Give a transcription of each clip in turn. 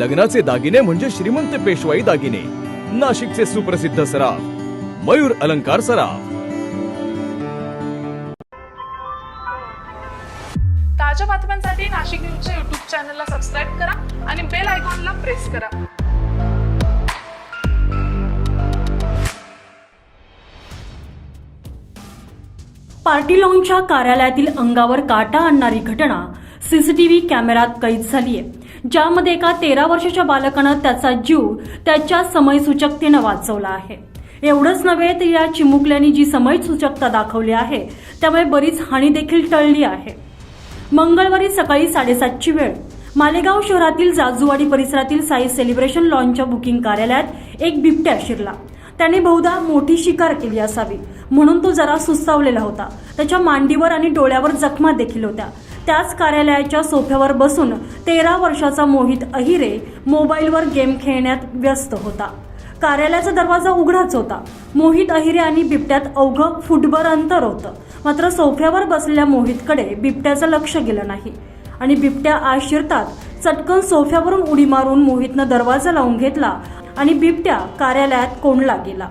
लग्नाचे दागिने म्हणजे श्रीमंत पेशवाई दागिने. नाशिकचे सुप्रसिद्ध सराफ मयूर अलंकार सराफ. ताज्या बातम्यांसाठी नाशिक न्यूजच्या युट्यूब चॅनलला सबस्क्राईब करा आणि बेल आयकॉनला प्रेस करा. पार्टी लॉनच्या कार्यालयातील अंगावर काटा आणणारी घटना सीसीटीव्ही कॅमेऱ्यात कैद झाली आहे ज्यामध्ये एका तेरा वर्षाच्या बालकानं त्याचा जीव त्याच्या समयसूचकतेनं वाचवला आहे. एवढंच नव्हे तर या चिमुकल्याने जी समयसूचकता दाखवली आहे त्यामुळे बरीच हानी देखील टळली आहे. मंगळवारी सकाळी साडेसातची वेळ. मालेगाव शहरातील जाजूवाडी परिसरातील साई सेलिब्रेशन लॉनच्या बुकिंग कार्यालयात एक बिबट्या शिरला. त्याने बहुधा मोठी शिकार केली असावी म्हणून तो जरा सुस्तावलेला होता. त्याच्या मांडीवर आणि डोळ्यावर जखमा देखील होत्या. त्याच कार्यालयाच्या सोफ्यावर बसून तेरा वर्षाचा मोहित अहिरे मोबाईलवर गेम खेळण्यात व्यस्त होता. कार्यालयाचा दरवाजा उघडाच होता. मोहित अहिरे आणि बिबट्यात अवघं फुटभर अंतर होतं. मात्र सोफ्यावर बसलेल्या मोहितकडे बिबट्याचं लक्ष गेलं नाही. आणि बिबट्या आशिरतात शिरतात चटकन सोफ्यावरून उडी मारून मोहितनं दरवाजा लावून घेतला आणि बिबट्या कार्यालयात कोंडला गेला.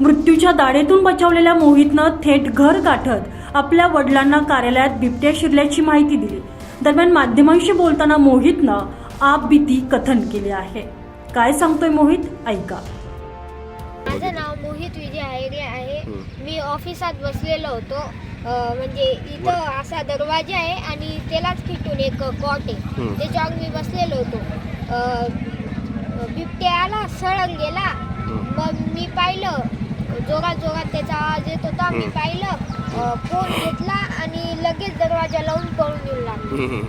मृत्यूच्या दाढेतून बचावलेल्या मोहितनं थेट घर गाठत आपल्या वडिलांना कार्यालयात बिबट्या शिरल्याची माहिती दिली. दरम्यान माध्यमांशी बोलताना मोहितनं आप भीती कथन केले आहे. काय सांगतोय मोहित? ऐका. माझं नाव मोहित विजय आयरे आहे. मी ऑफिसात बसलेलो होतो. म्हणजे इथं असा दरवाजा आहे आणि त्यालाच खिटून एक कॉट आहे. त्याच्यावर मी बसलेलो होतो. बिबट्या आला सळंग गेला. मग मी पाहिलं जोरात जोरात त्याचा आवाज येत होता. मी पाहिलं फोन घेतला आणि लगेच दरवाजा लावून पळून येऊ लागलो.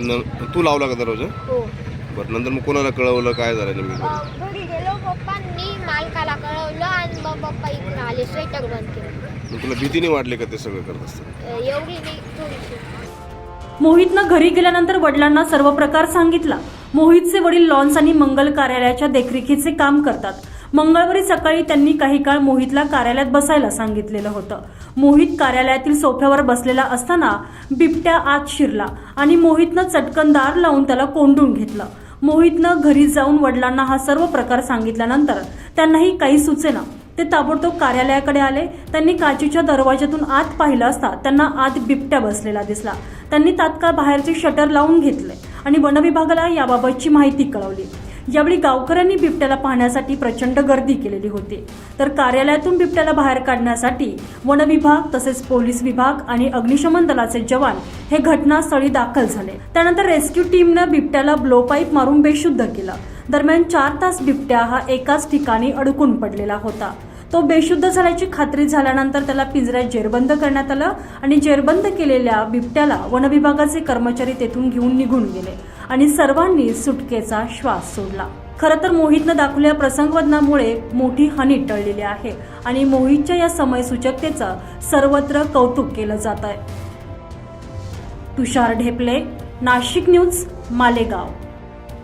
न- तू लावला का दरवाजा? हो. बरं नंतर मग कोणाला कळवलं काय झालं नेमकं? अं, घरी गेलो पप्पांनी मालकाला कळवलं आणि मग पप्पा इकडे आले स्वेटर बंद केलं. मग तुला भीती नाही वाटली का ते सगळं करत असताना? अं, एवढी नाही थोडीशी. मोहितनं घरी गेल्यानंतर वडिलांना सर्व प्रकार सांगितला. मोहितचे वडील लॉन्स आणि मंगल कार्यालयाच्या देखरेखीचे काम करतात. मंगळवारी सकाळी त्यांनी काही काळ मोहितला कार्यालयात बसायला सांगितलेलं होतं. मोहित कार्यालयातील सोफ्यावर बसलेला असताना बिबट्या आत शिरला आणि मोहितनं चटकन दार लावून त्याला कोंडून घेतलं. मोहितनं घरी जाऊन वडिलांना हा सर्व प्रकार सांगितल्यानंतर त्यांनाही काही सुचेना. ते ताबडतोब कार्यालयाकडे आले. त्यांनी काचेच्या दरवाज्यातून आत पाहिलं असता त्यांना आत बिबट्या बसलेला दिसला. त्यांनी तात्काळ बाहेरचे शटर लावून घेतले आणि वनविभागाला याबाबतची माहिती कळवली. यावेळी गावकऱ्यांनी बिबट्याला पाहण्यासाठी प्रचंड गर्दी केलेली होती. तर कार्यालयातून बिबट्याला बाहेर काढण्यासाठी वनविभाग तसेच पोलीस विभाग आणि अग्निशमन दलाचे जवान हे घटनास्थळी दाखल झाले. त्यानंतर रेस्क्यू टीमनं बिबट्याला ब्लो पाईप मारून बेशुद्ध केलं. दरम्यान चार तास बिबट्या हा एकाच ठिकाणी अडकून पडलेला होता. तो बेशुद्ध झाल्याची खात्री झाल्यानंतर त्याला पिंजऱ्यात जेरबंद करण्यात आलं आणि जेरबंद केलेल्या बिबट्याला वनविभागाचे कर्मचारी तेथून घेऊन निघून गेले. आणि सर्वांनी सुटकेचा श्वास सोडला. खरं तर मोहितनं दाखवलेल्या प्रसंगवदनामुळे मोठी हानी टळलेली आहे आणि मोहितच्या या समयसूचकतेचं सर्वत्र कौतुक केलं जात आहे तुषार ढेपले नाशिक न्यूज मालेगाव.